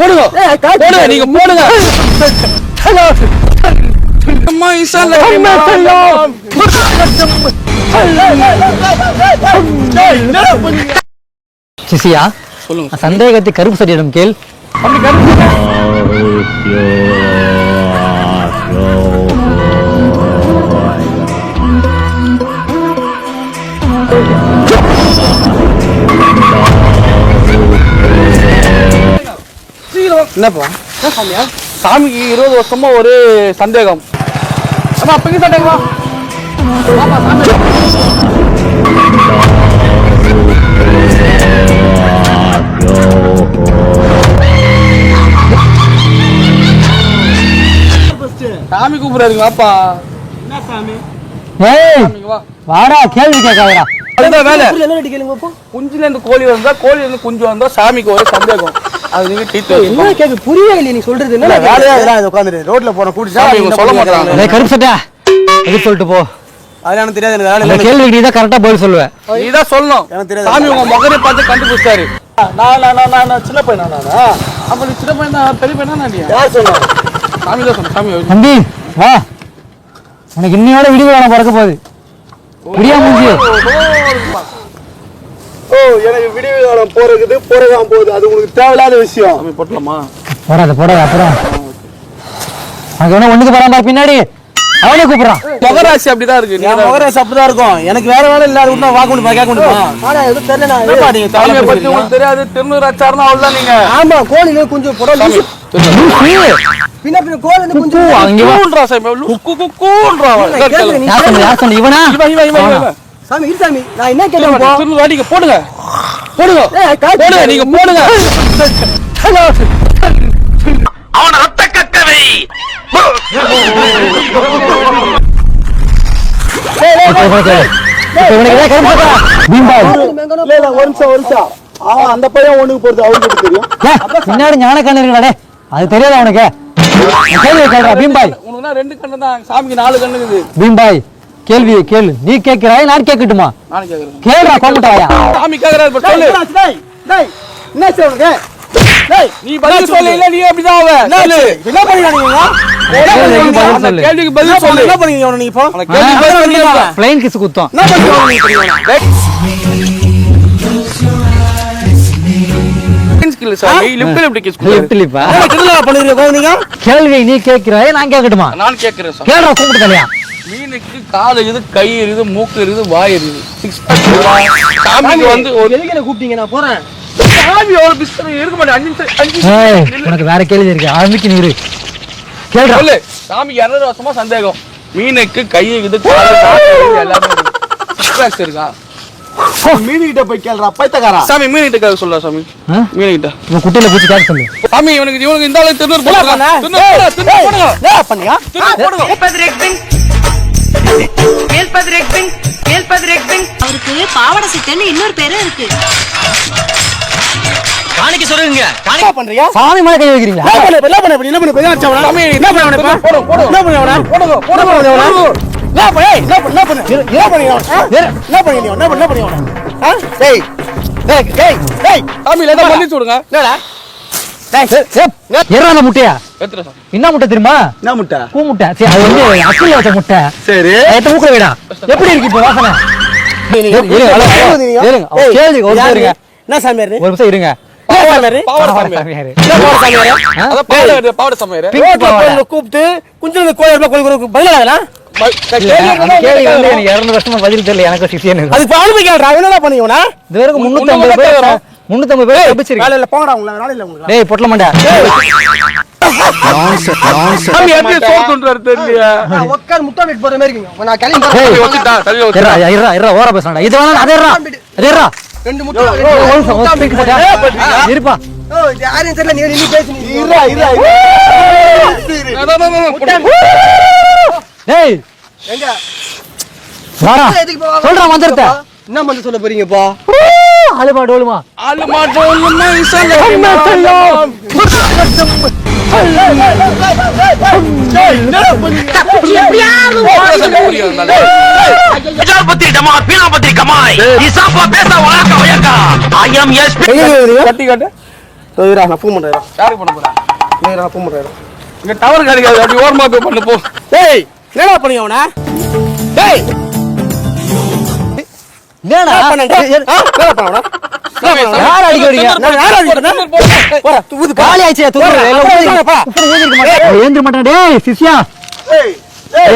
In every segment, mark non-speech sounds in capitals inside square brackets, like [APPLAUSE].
போடுங்க. போடுங்க நீங்க போடுங்க. அம்மா இசால சிசியா சொல்லுங்க. சந்தேகத்தை கருப்பு சட்டியிடம் கேள். என்னப்பா? சாமிக்கு இருபது வருஷமா ஒரு சந்தேகம். அம்மா அப்பங்க சந்தேகமா ஆமா சாமி. சாமி கூப்பிடுறாருங்க வாப்பா. ஏய் சாமிங்க வா. வாடா கேள்வி கேட்காதடா. அதுதான் வேலை. குஞ்சுல இருந்து கோழி வந்தா கோழி இருந்து குஞ்சு வந்தா சாமிக்கு ஒரு சந்தேகம். அது நீங்க வச்சுக்கோங்க. கேக்கு புரியவே இல்லை நீ சொல்றது. என்ன வேலையா இதெல்லாம் உட்காந்துட்டு ரோட்ல போற இவங்க சொல்ல மாட்டாங்க. கருப்பு சட்டா எது சொல்லிட்டு போ? அதெல்லாம் எனக்கு தெரியாது. கேள்விக்கு நீ தான் கரெக்டா பதில் சொல்லுவ. நீதான் சொல்லணும். எனக்கு தெரியாது. சாமி உங்க முகரை பார்த்து கண்டுபிடிச்சாரு நான் நான் நான் சின்ன பையனா நானா? அப்ப நீ சின்ன பையன் தான் பெரிய பையனா நீ யார் சொன்னா? சாமி தான் சொன்ன சாமி தம்பி வா. உனக்கு இன்னையோட வேணாம் பிறக்க போகுது. ஓ எனக்கு விடிவு காலம் போறதுக்கு போறதான் போகுது. அது உங்களுக்கு தேவையில்லாத விஷயம். சாமி போட்டலாமா? போடாத போடாத அப்புறம் உனக்கு வேணா ஒண்ணுக்கு போறான் பின்னாடி. அவனே கூப்பிடுறான். முகராசி அப்படிதான் இருக்கு. நீங்க முகரேஸ் அப்படிதான் இருக்கும். எனக்கு வேற வேலை இல்ல அது விட்டு வாக்கு முடிப்பா கேட்க முடியுமா ஆனா எதுவும் தெரியல நான் நீங்க தலைமை பத்தி உங்களுக்கு தெரியாது. திருநூறு அச்சாரம் அவ்வளவுதான் நீங்க. ஆமா கோழி கொஞ்சம் சாமி பின்ன பின்ன கோழி கொஞ்சம் அங்க கூன்றா இவன்? இவன் இவன் இவன் சாமி இரு சாமி. நான் என்ன கேட்டேன் போ திருநூறு அடிக்க போடுங்க. போடுங்க. போடுங்க நீங்க போடுங்க. அவன் ரத்த கக்கவை இப்போ உனக்கு இப்போ உனக்கு ஏதாவது கருப்பு சட்டா பீம்பால் இல்ல இல்ல ஒரு நிமிஷம் ஒரு நிமிஷம். அவன் அந்த பையன் ஒண்ணுக்கு போறது தெரியும்? ஏய், பின்னாடி ஞான கண்ணு அது தெரியாதா கேட்கறா பீம்பாய் உனக்கு ரெண்டு கண்ணு தான். சாமிக்கு நாலு கண்ணு இருக்குது பீம்பாய் கேள்வி கேளு. நீ கேட்கிறாய் நான் கேட்கட்டுமா? நானும் கேக்குறேன் கேளுடா கோமட்டாயா சாமி கேக்குறாரு இப்ப சொல்லு. டேய் டேய் என்ன சொல்றீங்க டேய் நீ பதில் சொல்லு. இல்ல நீ அப்படிதான் அவ சொல்லு. என்ன பண்ணீங்க கேள்விக்கு பதில் அந்த சொல்லு. கேள்விக்கு பதில் சொல்லு. என்ன பண்ணீங்க அவனை நீங்க இப்போ? கேள்விக்கு பதில் சொல்லு. பிளைன் கிஸ் குத்தம். என்ன திருவிழா பண்ணுறீங்க குழந்தைங்க கேள்வி நீ கேட்கிறாய் நான் கேட்கட்டுமா? நான் கேக்குறேன் கேளுடா கூப்பிட்டு தலையா மீனுக்கு கால் இருக்குது கை இருக்குது மூக்கு இருக்குது வாய் இருக்குது சிக்ஸ் சாமிக்கு வந்து ஒரு எதுக்கு கூப்பிட்டீங்க நான் போறேன். சாமி ஒரு பிஸ்கட் இருக்க மாட்டேன். அஞ்சு நிமிஷம் அஞ்சு உனக்கு வேற கேள்வி இருக்கு. ஆரம்பிக்கு நீரு கேளுடா சொல்லு. சாமிக்கு இரநூறு வருஷமா சந்தேகம். மீனுக்கு கை இருக்குது கால் எல்லாமே சிக்ஸ் இருக்கா? போய் கேளுடா பைத்தக்காரா சாமி மீன் கிட்ட சொல்ல சாமி. ஆ? மீன் கிட்ட உன் குட்டையில பூச்சி கேட்க சொல்லு. சாமி இவனுக்கு இவனுக்கு இந்த அளவுக்கு திருநூறு திருநூறு போடுங்க, போடுங்க பாவாடை சித்தன்னு இன்னொரு பேரும் இருக்கு. காணிக்க சொல்லுங்க. என்ன பண்றியா? சாமி மேல கை வைக்கிறீங்களா? என்ன பண்ண என்ன பண்ண என்ன பண்ண பெரிய என்ன பண்ண போடு, போடு. என்ன பண்ண என்ன பண்ண. என்ன பண்ண? என்ன பண்ண என்ன பண்ண? என்ன பண்ண என்ன பண்ண என்ன பண்ண என்ன பண்ண அவன? ஆ? டேய் சாமி என்னடா? என்ன முட்டை தெரியுமா? என்ன முட்டை? பூ முட்டை. சரி அது வந்து அக்கில வச்ச முட்டை. சரி. மூக்குல விடா? எப்படி இருக்கு இப்போ வாசனை? என்ன சாமியார்? ஒரு நிமிஷம் இருங்க. கூப்பிட்டு குஞ்சு கோயில் கோயில் கோயில் பதில் அதெல்லாம்? இல்ல, அந்த கேள்வி வந்து எனக்கு இருநூறு வருஷமா பதில் தெரியல. எனக்கு சிசியன் அதுக்கு அவனுக்கு கேள்றா என்னடா பண்ணீங்கனா இது வரைக்கும் முன்னூத்தி ஐம்பது பேர்? முன்னூத்தி ஐம்பது பேர் தப்பிச்சிருக்கு இல்ல போங்கடா உங்களுக்கு வேலை இல்ல உங்களுக்கு. டேய் பொட்டல ரெண்டு முட்டை. இருப்பா தெரியல நீ நீ பேசி நீ இருடா இருடா அதான், அதான், அதான், போடு. டேய் எங்க வாடா எதுக்கு போவா? சொல்றா மந்திரத்தை என்ன பண்ண சொல்ல போறீங்கப்பா ஆளுமா டோலுமா ஆளு மாட்டோம், உண்மை சொல்ல பத்திரி டமா பீனா பத்திரி கமாய். இசாப்பா பேச வழக்க வயக்கா ஐ எம் எஸ் கட்டி காட்டு. இருடா, நான் ஃபோன் பண்றேன் யாருக்கு பண்ண போறேன் இருடா, நான் ஃபோன் பண்றேன் இங்க டவர் கிடைக்காது அப்படி ஓரமா போய் பண்ணு போ. டேய் என்னடா பண்ண அவன டேய்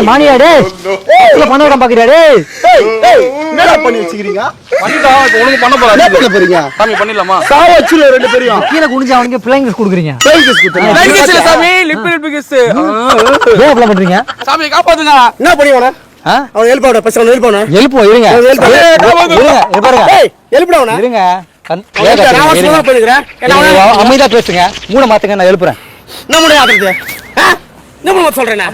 மானியா டேய் இல்ல பண்ண பாக்குறியா ஏய், என்னடா பண்ணி வச்சுக்கிறீங்க? பண்ண போறீங்க? சாமி பண்ணிடலாமா? சாவ வச்சுல ரெண்டு பேரையும். கீழே குனிஞ்சு அவனுக்கு பிள்ளைங்க கொடுக்குறீங்க. பேய் கிஸ் குத்துறீங்க. லைன் கிஸ் சாமி. லிப் லிப் கிஸ் ஏன் அப்படி பண்றீங்க? சாமி காப்பாத்துங்க. என்ன பண்ணி அவன? அவன் ஆவட பசங்க ஹெல்ப் ஆவன எழுப்புவோம் இருங்க அவன். பாருங்க அவன அவன அமைதியா பேசுங்க. மூணு மாத்துங்க நான் எழுப்புறேன். என்ன முடியும் ஆக்குறது ஆ? என்ன பண்ண சொல்றேன்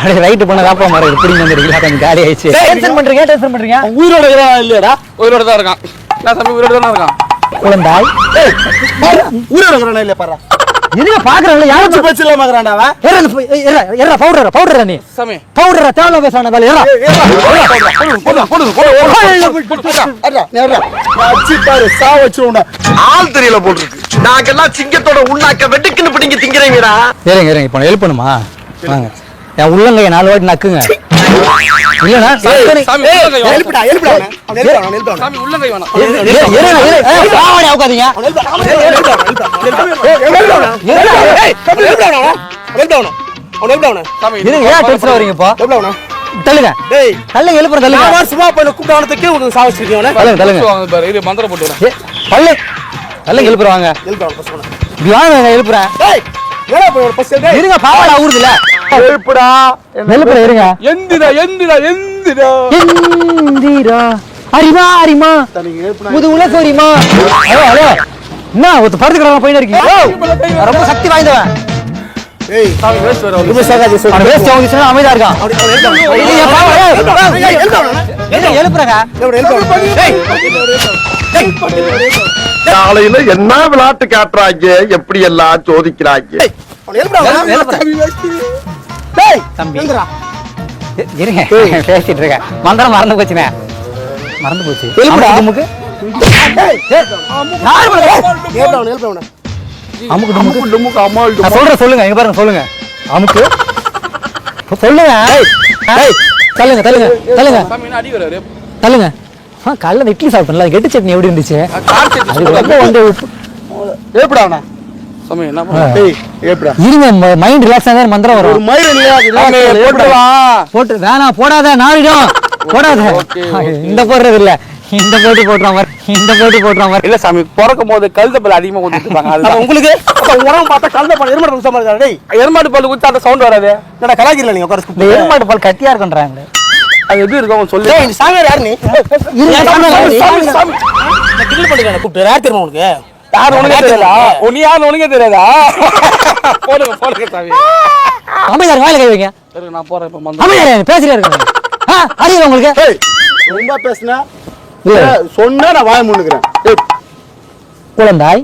அடே ரைட் பண்ண காப்பா வந்துருக்கீங்களா கொஞ்சம் காலி ஆயிடுச்சு. டென்ஷன் பண்றீங்க டென்ஷன் பண்றீங்க? உயிரோட இல்லையாடா? உயிரோட தான் இருக்கான். நான் உயிரோட தான் இருக்கான். குழந்தாய். ஏய் உயிரோட இல்லையா பாரு. இருங்க பாக்குறேன்ல மூச்சு யாரும் பேச்சு இல்லாம இருக்கிறான்டா அவன். எற பவுடர் பவுடர் நீ சாமி. பவுடர் தேவையில்ல பேசான வேலை எற போடு போடு போடு அடா நேரா அச்சி பாரு சா வச்சிருவோம்டா ஆள் தெரியல போட்டுருக்கு. நாங்கெல்லாம் சிங்கத்தோட உண்ணாக்க வெட்டுக்குன்னு பிடிங்க திங்கிறீங்கடா. இருங்க இருங்க இப்போ ஹெல்ப் பண்ணுமா? வாங்க. என் உள்ளங்கைய நாலு வாட்டி நக்குங்க. சக்கரை- சாமி வேணாம். ஹெல்ப்டா ஹெல்ப்டா அவன ஹெல்ப் அவன் அவன சாமி உள்ளங்கை வேணாம் இரு- இரு- இருங்க, இருங்க. ஏய், பாவாடை அவுக்காதீங்க. சாமி இருங்க, ஏன் tension ஆகுறீங்க இப்போ? தள்ளுங்க. தள்ளுங்க, தள்ளுங்க. தள்ளுங்க, தள்ளுங்க. பாரு இரு மந்திரம் போட்டு தள்ளு. தள்ளுங்க, வாங்க, நான் எழுப்புறேன். இருங்க, பாவாடை அவுறுதுல்ல. எழுப்புறேன், இருங்க. எந்திரா எந்திரா எந்திரா. எந்திரா. அரிமா, அரிமா. முதுகுல சொரிமா. Hello, hello. என்ன ஒருத்த படுத்து கிடக்க போயின்னு இருக்கீங்க ரொம்ப சக்தி வாய்ந்தவன். அமைதியா இருக்கான். எழுப்புறேங்க காலையில என்ன விளையாட்டு காட்டுறாங்க? எப்படி எல்லாம் சோதிக்கிறாங்க தம்பி இ- இருங்க பேசிட்டு இருக்கேன் மந்திரம் மறந்து போச்சுனே மறந்து போச்சு. அமுக்கு டுமுக்கு. டுமுக்கு. நான் சொல்றேன் சொல்லுங்க இங்க பாருங்க சொல்லுங்க அமுக்கு சொல்லுங்க ஏய், தள்ளுங்க தள்ளுங்க தள்ளுங்க தள்ளுங்க ஆ காலைல இட்லி சாப்பிட்டேன்ல அது கெட்டு சட்னி எப்படி இருந்துச்சு கார் சட்னி வந்து சாமி என்ன இருங்க மைண்ட் ரிலாக்ஸ் மந்திரம் வரும். போட்டு வா. போட்டு வேணாம் போடாத நாரிடும் போடாத. இந்த போடுறது இல்ல. இந்த போட்டு போட்டுறான் இந்த போட்டு போட்டுறான் இல்ல சாமி பிறக்கும் போது கழுத பல் அதிகமா [LAUGHS] அதுதான். உங்களுக்கு? உடம்பு பார்த்தா கலந்த பண்ண எருமாடு குடிச்ச மாதிரி இருக்கா, டேய் எருமாடு அந்த சவுண்ட் வராது. என்னடா கலாய்க்கிறீங்களா நீங்க உட்கார பால் கட்டியா இருக்குன்றாங்க அது எப்படி இருக்கும் சொல்லு. இந்த சாமியார் யாரு நீ? சாமி, சாமி, கூப்பிட்டு. யார் தெரியுமா உனக்கு? யார் உனக்கே தெரியாதா உன் யாரு உனக்கே தெரியாதா போடுங்க போடுங்க சாமி அமைதியார் வாயில கை வைங்க சரி நான் போறேன் இப்ப மந்திரம் அமைதியார் பேசிட்டே இருக்காங்க ஆ அறியுது உங்களுக்கு ரொம்ப பேசுனா சொன்னா நான் வாய முன்னுக்கிறேன் குழந்தாய்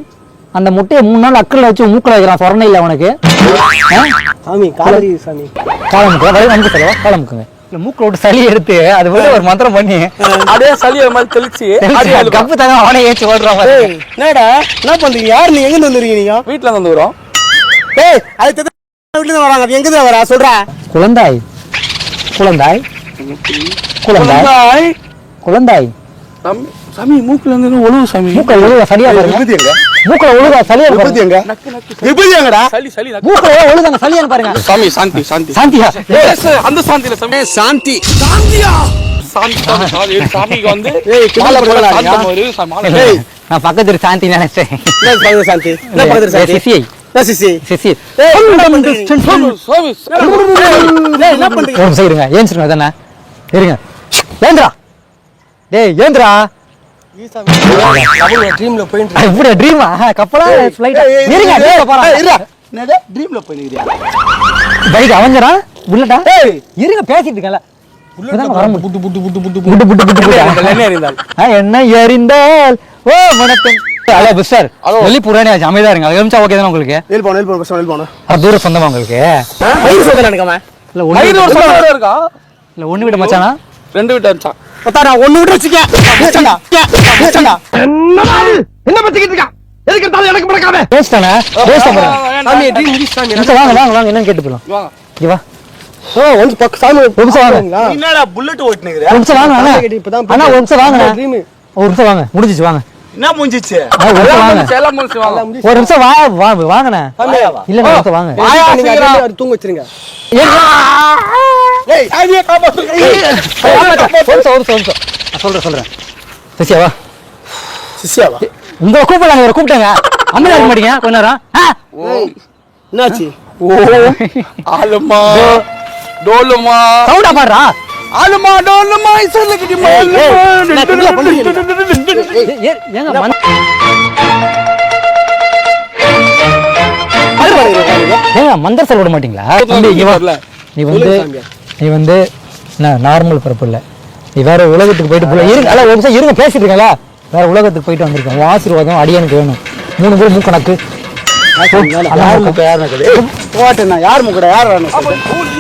அந்த முட்டையை மூணு நாள் அக்கல்ல வச்சு மூக்கில் வைக்கிறான் சொரணை இல்லை அவனுக்கு சாமி காலடி சாமி காலமுக்கு வரை வந்து செலவா காலமுக்குங்க இல்ல மூக்கில் விட்டு சளி எடுத்து அது வந்து ஒரு மந்திரம் பண்ணி அப்படியே சளி அது மாதிரி தெளிச்சு. கப்பு தங்க அவனே ஏச்சு ஓடுறான் பாரு. டேய் என்னடா? என்ன பண்றீங்க? யார் நீ? எங்க வந்துறீங்க நீங்க? வீட்டுல இருந்து வந்துக்கிறோம் டேய் அது இருந்து வராங்க. அது எங்க இருந்து வரா சொல்றா. குழந்தாய். குழந்தாய். குழந்தாய். குழந்தாய். சாமி சாமி மூக்குல இருந்து ஒழுவு சாமி? மூக்கில் பாருங்க. விபதி எங்க மூக்கில் ஒழுகா சளியா விபதி பாருங்க எங்க நக்கு நக்கு விபதி எங்கடா சளி சளி நக்கு. மூக்கில் ஒழுகாங்க சளியான்னு பாருங்க சாமி சாந்தி சாந்தி சாந்தியா அந்த சாந்தியில சாமி சாந்தி சாந்தியா சாந்தி சாந்தி, சாந்தி சாமிக்கு வந்து. நான் பக்கத்து சாந்தி நினைச்சேன் சாந்தி சிசிஐ இருங்க ஏந்திரா டேய் ஏந்திரா ட்ரீம்ல போயிட்டு இப்படி ட்ரீமா கப்பலா? ஃப்ளைட் இருங்க டேய் போறா. என்னடா ட்ரீம்ல போயிடுறியா பைக் அவஞ்சரா புல்லட்டா இருங்க பேசிட்டு இருக்கல என்ன எறிந்தால்? ஓ வணக்கம். ஹலோ மிஸ்டர் வெளி புறானே ஆச்சு. அமைதியா இருங்க. அது ஓகே தானே உங்களுக்கு? நெல் போன நெல் போன பஸ் நெல் போன அது தூரம் சொந்தமா உங்களுக்கு? சோதனை நினைக்காம. இல்ல ஒண்ணு விட. மச்சானா. ரெண்டு வீட்டு அடிச்சான் பத்தா நான் ஒண்ணு விட்டு வச்சுக்க என்ன பத்திக்கிட்டு இருக்கா எதுக்கு இருந்தாலும் எனக்கு மறக்காம பேசிட்டானே பேசிட்ட போறேன் சாமி ட்ரீம் முடிச்சு சாமி நிமிஷம் வாங்க வாங்க வாங்க என்னன்னு கேட்டு போலாம் வாங்க இங்க வா ஓ ஒன்ஸ் பக்க சாமி ஒரு நிமிஷம் வாங்க என்னடா புல்லட் ஓட்டுனுக்குற ஒரு நிமிஷம் வாங்க அண்ணா ஒரு நிமிஷம் வாங்க ட்ரீம் ஒரு நிமிஷம் வாங்க முடிஞ்சிச்சு வாங்க என்ன முடிஞ்சிச்சு ஒரு நிமிஷம் வா வா வாங்கண்ணே. இல்ல நிமிஷம் வாங்க. நீங்க தூங்க வச்சிருங்க. சொல்றேன் சொல்றேன் சசியா வா. சிஷ்யாவா உங்களை கூப்பிடலாங்க கூப்பிட்டாங்க. அம்மா இருக்க மாட்டீங்க கொஞ்ச நேரம்? என்னாச்சு? ஆலுமா டோலுமா சவுண்டா பாடுறா? டோலுமா ஏங்க மந்தர் செல் விட மாட்டீங்களா? நீ வந்து நீ வந்து நார்மல் பிறப்பு இல்ல. நீ வேற உலகத்துக்கு போயிட்டு போல இருங்க அல்ல ஒரு நிமிஷம் இருங்க பேசிட்டு இருக்கல வேற உலகத்துக்கு போயிட்டு வந்திருக்கேன். உன் ஆசீர்வாதம் அடியனுக்கு வேணும். மூணு பேர் மூக்கணக்கு. யார் முக்க யார் நக்கது போட்டேண்ணா யார் முக்கட? யார்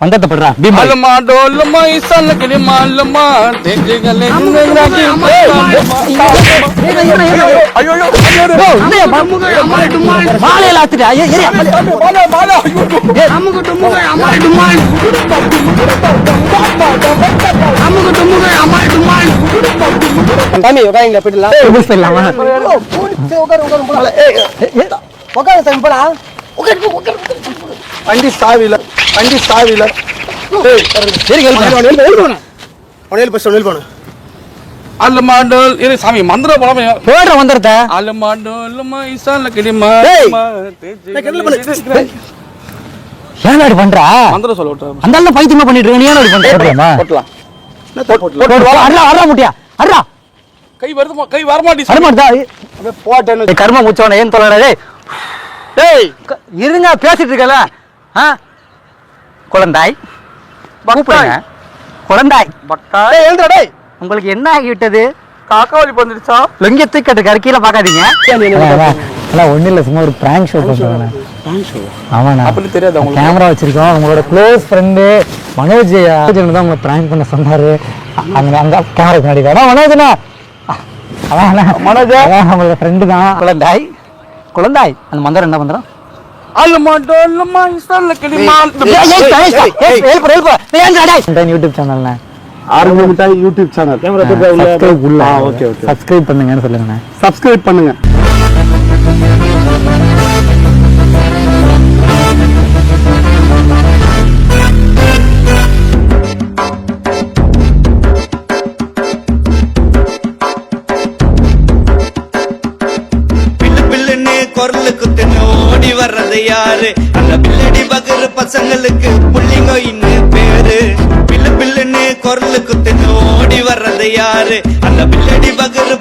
வந்தத்தை படுறா உட்காருங்க போயிடலாம் போயிடலாமா உட்காரு உட்காரு உட்காரு சாமி போலாம் வண்டி சாவில வண்டி சாவில ஒன்னேல் பஸ் ஒன்னேல் போன. ஆலுமா டோல் இரு சாமி மந்திர போலாமே போடுற டோலுமா இசல்லுக்கிட்டி ஏய், மாலுமா ஏன் அப்படி பண்றா? மந்திரம் சொல்ல அந்த ஆளு பைத்தியமா பண்ணிட்டு இருக்க நீ ஏன் அப்படி பண்ற? போட்டலாம் அட்ரா அட்ரா முட்டியா? அட்ரா கை வருதுமா கை வரமாட்டி வரமாட்டா போட்டேன்னு கர்ம முச்சவன ஏன் டேய் க- இருங்க பேசிட்டு இருக்கல ஆ? குழந்தாய். கூப்பிடுங்க. குழந்தாய். டேய் எழுந்துடா டேய். உங்களுக்கு என்ன ஆகிவிட்டது? காக்கா வலி வந்துருச்சா லொங்கிய தூக்கட்டு கருக்கில பாக்காதீங்க அதான் ஒண்ணு இல்ல சும்மா ஒரு பிராங்க் ஷோ பண்றாங்க ஆமாண்ணா. அப்படி தெரியாது உங்களுக்கு. கேமரா வச்சிருக்கோம். உங்களோட க்ளோஸ் ஃப்ரெண்டு மனோஜ் தான் உங்களை பிராங்க் பண்ண சொன்னாரு. அங்க அங்க கேமரா பின்னாடி வேணா மனோஜ்ண்ணா. அதான் மனோஜ். நம்மளோட ஃப்ரெண்டு தான். குழந்தாய். குழந்தாய். அந்த மந்திரம் என்ன இசல்லுக்கிட்டி யூடியூப் சேனல்ண்ணே ஆரஞ்சு மிட்டாய் யூடியூப் சேனல் சப்ஸ்கிரைப் உள்ள ஓகே ஓகே சப்ஸ்கிரைப் பண்ணுங்கன்னு சொல்லுங்கண்ணே சப்ஸ்கிரைப் பண்ணுங்க. பசங்களுக்கு புள்ளிங்க பேரு. பில்லு பில்லுன்னு குரலுக்கு தெரிஞ்சு ஓடி வர்றது யாரு? அந்த பில்லடி பகரு